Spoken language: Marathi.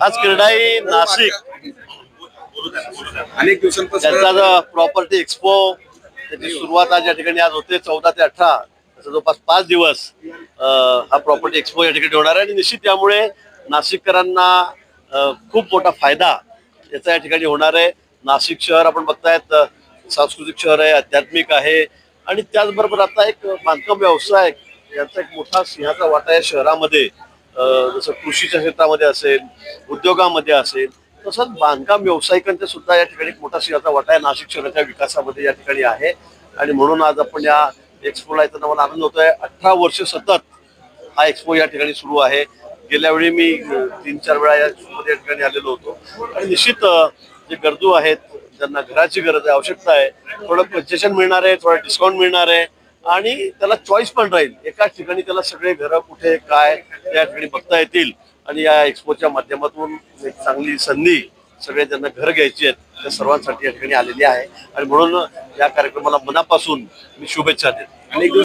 आज क्रीडाई नाशिक. अनेक दिवसांपासून त्यांचा जो प्रॉपर्टी एक्सपो त्याची सुरुवात आज या ठिकाणी आज होते चौदा ते अठरा. जवळपास पाच दिवस हा प्रॉपर्टी एक्सपो या ठिकाणी होणार आहे. आणि निश्चित त्यामुळे नाशिककरांना खूप मोठा फायदा याचा या ठिकाणी होणार आहे. नाशिक शहर आपण बघतायत सांस्कृतिक शहर आहे आध्यात्मिक आहे. आणि त्याचबरोबर आता एक बांधकाम व्यवसाय याचा एक मोठा सिंहाचा वाटा या शहरामध्ये जसं कृषीच्या क्षेत्रामध्ये असेल उद्योगामध्ये असेल तसंच बांधकाम व्यावसायिकांचा सुद्धा या ठिकाणी एक मोठा सिंहाचा वाटा आहे. नाशिक शहराच्या विकासामध्ये या ठिकाणी आहे. आणि म्हणून आज आपण या एक्सपोला येताना मला आनंद होतोय. अठरा वर्ष सतत हा एक्सपो या ठिकाणी सुरू आहे. गेल्या वेळी मी तीन चार वेळा या एक्सपोमध्ये या ठिकाणी आलेलो होतो. आणि निश्चित जे गरजू आहेत ज्यांना घराची गरज आहे आवश्यकता आहे थोडं कन्सेशन मिळणार आहे थोडं डिस्काउंट मिळणार आहे आणि त्याला चॉईस पण राहील. एकाच ठिकाणी त्याला सगळे घरं कुठे काय या ठिकाणी बघता येतील. आणि या एक्सपोच्या माध्यमातून एक चांगली संधी सगळे ज्यांना घर घ्यायची आहेत त्या सर्वांसाठी या ठिकाणी आलेली आहे. आणि म्हणून या कार्यक्रमाला मनापासून मी शुभेच्छा देतो.